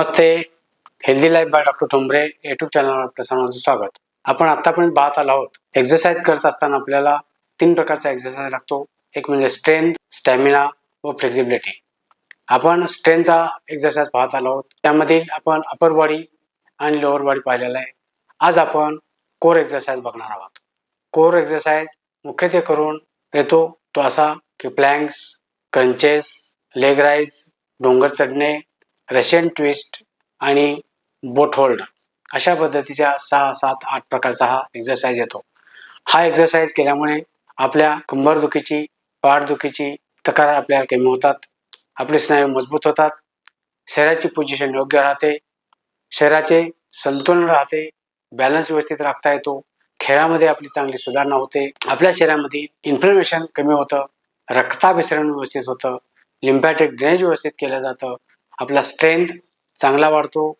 Namaste. Healthy life by doctor Thombare YouTube चॅनलवर आपल्या सर्वांचं स्वागत. आपण आतापर्यंत पाहत आलो आहोत. एक्सरसाइज करत असताना आपल्याला तीन प्रकारचा एक्सरसाइज लागतो. एक म्हणजे स्ट्रेंथ स्टॅमिना व फ्लेक्झिबिलिटी आपण स्ट्रेंथचा एक्सरसाइज पाहत आलो आहोत. त्यामध्ये आपण अपर बॉडी आणि लोअर बॉडी पाहिलेला आहे. आज आपण कोर एक्सरसाइज बघणार आहोत. कोर एक्सरसाइज मुख्यत्वे करून येतो तो असा की प्लँक्स क्रंचेस लेग राईज डोंगर चढणे रशियन ट्विस्ट आणि बोट होल्ड अशा पद्धतीच्या सहा सात आठ प्रकारचा हा एक्झरसाइज येतो. हा एक्झरसाइज केल्यामुळे आपल्या कंबरदुखीची पाठदुखीची तक्रार आपल्याला कमी होतात. आपले स्नायू मजबूत होतात. शरीराची पोझिशन योग्य राहते. शरीराचे संतुलन राहते. बॅलन्स व्यवस्थित राखता येतो. खेळामध्ये आपली चांगली सुधारणा होते. आपल्या शरीरामध्ये इन्फ्लमेशन कमी होतं. रक्ताभिसरण व्यवस्थित होतं. लिम्पॅटिक ड्रेनेज व्यवस्थित केलं जातं. आपला स्ट्रेंथ चांगला वाढतो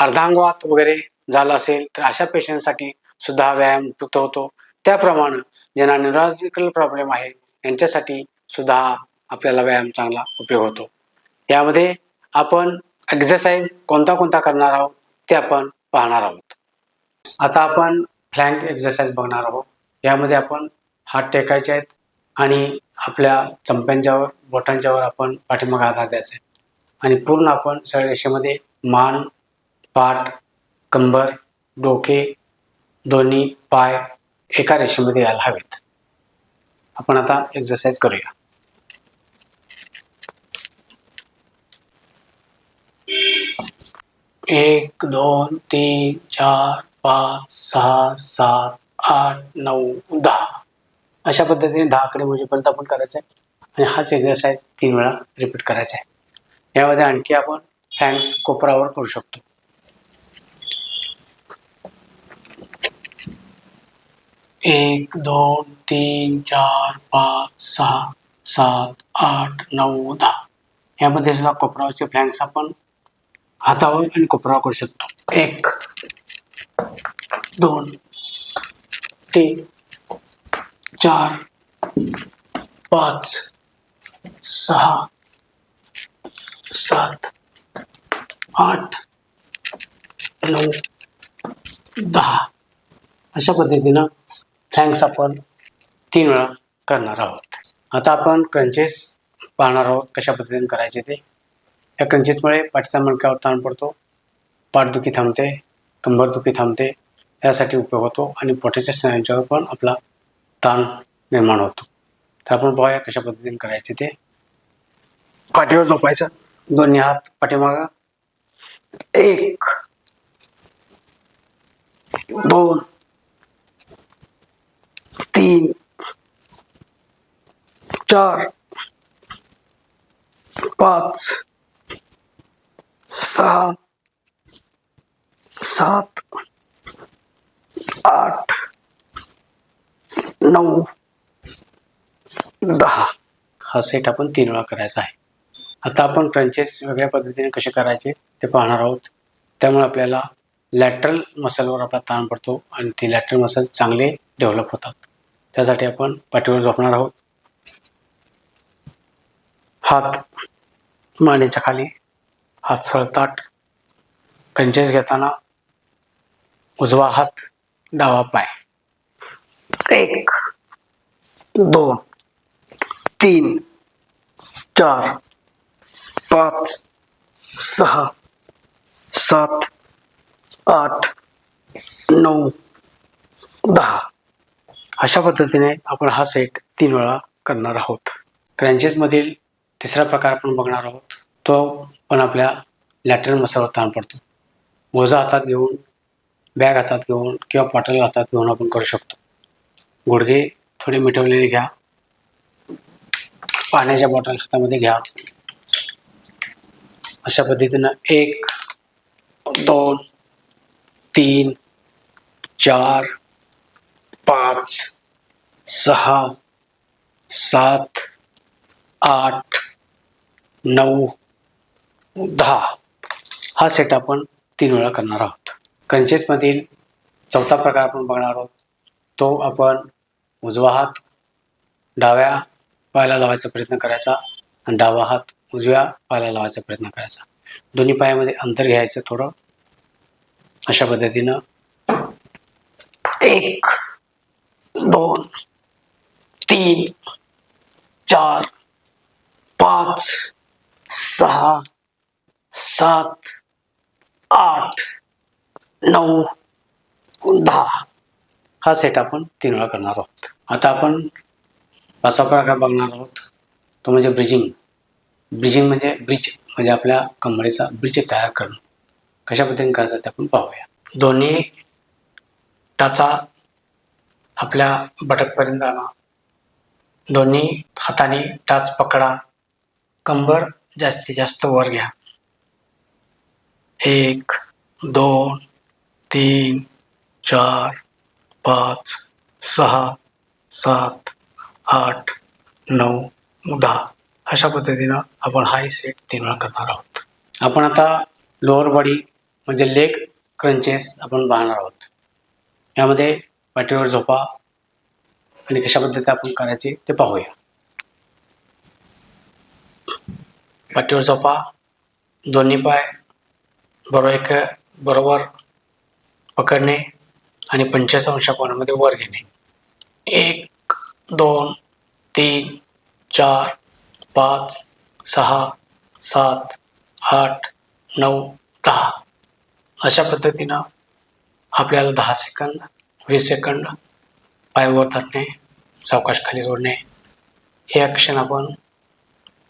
अर्धांगवात वगैरे झाला असेल तर अशा पेशंटसाठी सुद्धा व्यायाम उपयुक्त होतो. त्याप्रमाणे ज्यांना न्यूरॉजिकल प्रॉब्लेम आहे यांच्यासाठी सुद्धा आपल्याला व्यायाम चांगला उपयोग होतो. यामध्ये आपण एक्झरसाइज कोणता कोणता करणार आहोत ते आपण पाहणार आहोत. आता आपण फ्लँक एक्झरसाइज बघणार आहोत. यामध्ये आपण हात टेकायचे आहेत आणि आपल्या चंप्यांच्यावर बोटांच्यावर आपण पाठीमागे आधार द्यायचा आहे आणि पूर्ण आपण सरळ रेषेमध्ये मान पाठ कंबर डोके दोन्ही पाय एका रेषेमध्ये यायला हवेत. आपण आता एक्सरसाइज करूया. एक दोन तीन चार पाच सहा सात आठ नऊ दहा. अशा पद्धतीने दहाकडे मोजेपर्यंत आपण करायचं आहे आणि हाच एक्सरसाइज तीन वेळा रिपीट करायचा आहे यामध्ये आणखी आपण हँड्स कोपरावर करू शकतो. एक दोन तीन चार पाच सहा सात आठ नऊ दहा. यामध्ये सुद्धा कोपरावरचे फ्लॅंक्स आपण हातावर आणि कोपरावर करू शकतो. एक दोन तीन चार पाच सहा सात आठ नऊ दहा. अशा पद्धतीनं थँक्स आपण तीन वेळा करणार आहोत. आता आपण क्रंचेस पाहणार आहोत कशा पद्धतीने करायचे ते. या क्रंचेसमुळे पाठीचा मणक्यावर ताण पडतो पाठदुखी थांबते कंबरदुखी थांबते यासाठी उपयोग होतो आणि पोटाच्या स्नायूंच्यावर पण आपला ताण निर्माण होतो. तर आपण पाहूया कशा पद्धतीने करायचे ते. पाठीवर झोपायचं. दोन्ही हात पाठीमागा. एक दोन तीन चार पाच सहा सात आठ नऊ दहा. हा सेट आपण तीन वेळा करायचा आहे. आता आपण क्रंचेस वेगळ्या पद्धतीने कसे करायचे ते पाहणार आहोत. त्यामुळे आपल्याला लॅटरल मसलवर आपला ताण पडतो आणि ते लॅटरल मसल चांगले डेव्हलप होतात. त्यासाठी आपण पाठीवर झोपणार आहोत. हात मानेच्या खाली हात सळताट कंचेस घेताना उजवा हात डावा पाय. एक दोन तीन चार पाच सहा सात आठ नऊ दहा. अशा पद्धतीने आपण हा सेट तीन वेळा करणार आहोत. क्रँचेसमधील तिसरा प्रकार आपण बघणार आहोत. तो पण आपल्या लॅटरल मसावर ताण पडतो. मोजा हातात घेऊन बॅग हातात घेऊन किंवा पाटल हातात घेऊन आपण करू शकतो. गुडघे थोडे मिटवलेले घ्या. पाण्याच्या बॉटल हातामध्ये घ्या. अशा पद्धतीनं एक दोन तीन चार पाच सहा सात आठ नऊ दहा. हा सेट आपण तीन वेळा करणार आहोत. कंचेसमधील चौथा प्रकार आपण बघणार आहोत. तो आपण उजवा हात डाव्या पायाला लावायचा प्रयत्न करायचा आणि डावा हात उजव्या पायाला लावायचा प्रयत्न करायचा. दोन्ही पायामध्ये अंतर घ्यायचं थोडं. अशा पद्धतीनं एक दोन तीन चार पाच सहा सात आठ नऊ दहा. हा सेट आपण तीन वेळा करणार आहोत. आता आपण पाचवा प्रकार बघणार आहोत. तो म्हणजे ब्रिजिंग ब्रिजिंग म्हणजे ब्रिज म्हणजे आपल्या कमरेचा ब्रिज तयार करणं. कशा पद्धतीने करायचं ते आपण पाहूया. दोन्ही टाचा आपल्या बटकपर्यंत आणा दोन्ही हाताने टाच पकडा. कंबर जास्तीत जास्त वर घ्या. एक दोन तीन चार पाच सहा सात आठ नऊ दहा. अशा पद्धतीनं आपण हाय सेट तीन वेळा करणार आहोत. आपण आता लोअर बॉडी म्हणजे लेग क्रंचेस आपण पाहणार आहोत. यामध्ये पाठीवर झोपा आणि कशा पद्धतीने आपण करायचे ते पाहूया. पाठीवर झोपा दोन्ही पाय बरोबर एक बरोबर पकडणे आणि पंचायत कोणामध्ये वर घेणे. एक दोन तीन चार पाच सहा सात आठ नऊ दहा. अशा पद्धतीनं आपल्याला दहा सेकंद वीस सेकंद पायवर धरणे सावकाश खाली सोडणे हे ॲक्शन आपण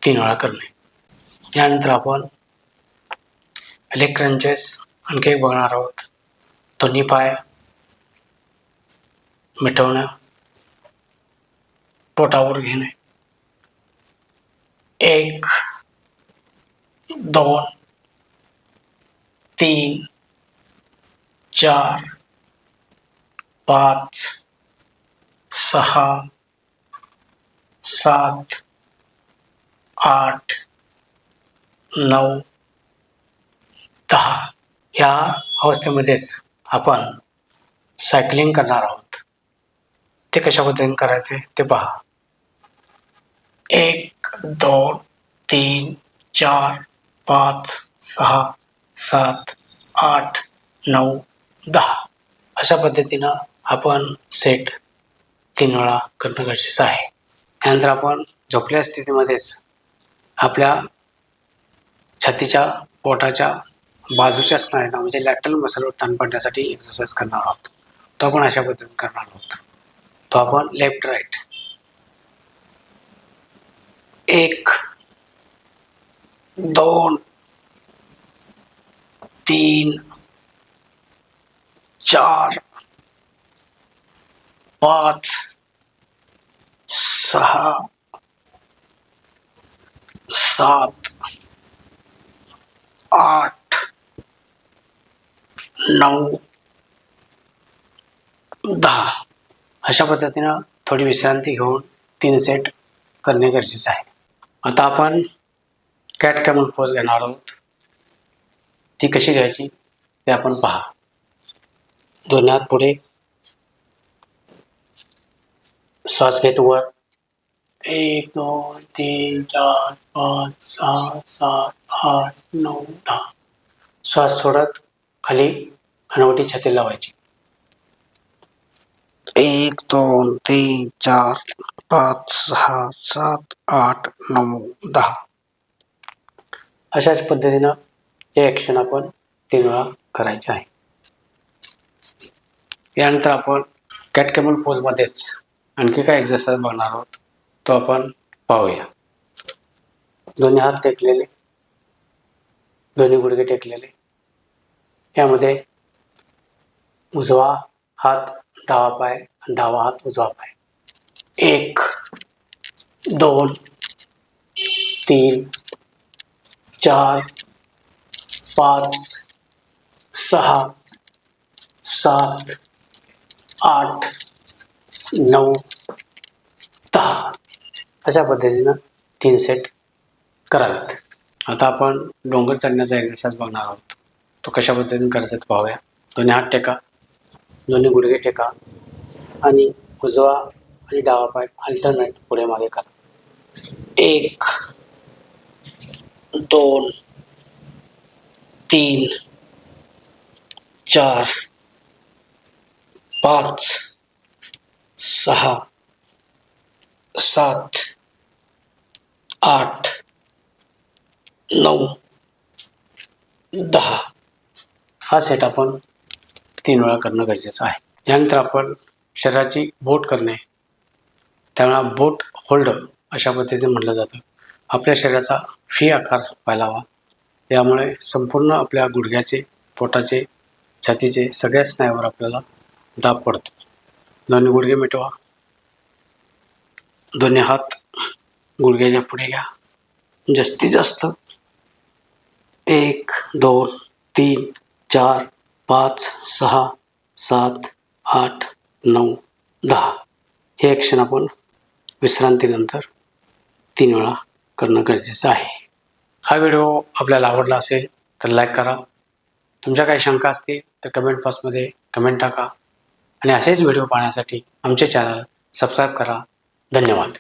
तीन वेळा करणे. यानंतर आपण लेग क्रंचेस आणखी एक बघणार आहोत. दोन्ही पाय मिटवणं पोटावर घेणे. एक दोन तीन चार पाच सहा सात आठ नऊ दहा ह्या अवस्थेमध्येच आपण सायकलिंग करणार आहोत. ते कशा पद्धतीने करायचे ते पहा. एक दोन तीन चार पाच सहा सात आठ नऊ दहा. अशा पद्धतीनं आपण सेट तीन वेळा करणं गरजेचं आहे. त्यानंतर आपण झोपल्या स्थितीमध्येच आपल्या छातीच्या पोटाच्या बाजूच्या स्नायूंना म्हणजे लॅटरल मसलवर ताण पडण्यासाठी एक्सरसाइज करणार आहोत. तो आपण अशा पद्धतीने करणार आहोत. तो आपण लेफ्ट राईट एक दोन तीन, चार, पाच सहा सात, आठ नऊ दहा। अशा पद्धतीनं थोडी विश्रांती घेऊन तीन सेट करणे गरजेचे आहे. आता आपण कॅट कॅमल पोज घेणार आहोत. ती कशी घ्यायची ते आपण पहा. दोन्ही हात पुढे श्वास घेत वर. एक दोन तीन चार पाच सहा सात आठ नऊ दहा. श्वास सोडत खाली हनवटी छाती लावायची. एक दोन तीन चार पाच सहा सात आठ नऊ दहा. अशाच पद्धतीनं हे ॲक्शन आपण तीन वेळा करायचे आहे. यानंतर आपण कॅटकेबल पोजमध्येच आणखी काय एक्झरसाइज बघणार आहोत तो आपण पाहूया. दोन्ही हात टेकलेले दोन्ही गुडघे टेकलेले. यामध्ये उजवा हात डावा पाय डावा हात उजवा पाय. एक दोन तीन चार पाच सहा सात आठ नऊ दहा. अशा पद्धतीनं तीन सेट करावेत. आता आपण डोंगर चढण्याचा एक्सरसाइज बघणार आहोत. तो कशा पद्धतीने करायचा पाहूया. दोन्ही हात टेका. दोन्ही गुडघे टेका आणि उजवा आणि डावा पाय अल्टरनेट पुढे मागे करा. एक दोन तीन चार पाच सहा सात आठ नऊ दहा. हा सेट आपण तीन वेळा करणं गरजेचं आहे. यानंतर आपण शरीराची बोट करणे. त्याला बोट होल्डर अशा पद्धतीने म्हटलं जातं. आपल्या शरीराचा फी आकार व्हायला हवा यामुळे संपूर्ण आपल्या गुडघ्याचे पोटाचे छातीचे सगळ्या स्नायूवर आपल्याला दाब पडतो. दोन्ही गुडघे मिटवा. दोन्ही हात गुडघ्याच्या पुढे घ्या. जास्तीत जास्त एक दोन तीन चार पाच सहा सात आठ नऊ दहा. हे ॲक्शन आपण विश्रांतीनंतर तीन वेळा करणं गरजेचं आहे. हा व्हिडिओ आपल्याला आवडला असेल तर लाईक करा. तुमच्या काही शंका असतील तर कमेंट बॉक्समध्ये कमेंट टाका. आणि असेच व्हिडिओ पाहण्यासाठी आमचे चॅनल सबस्क्राईब करा. धन्यवाद.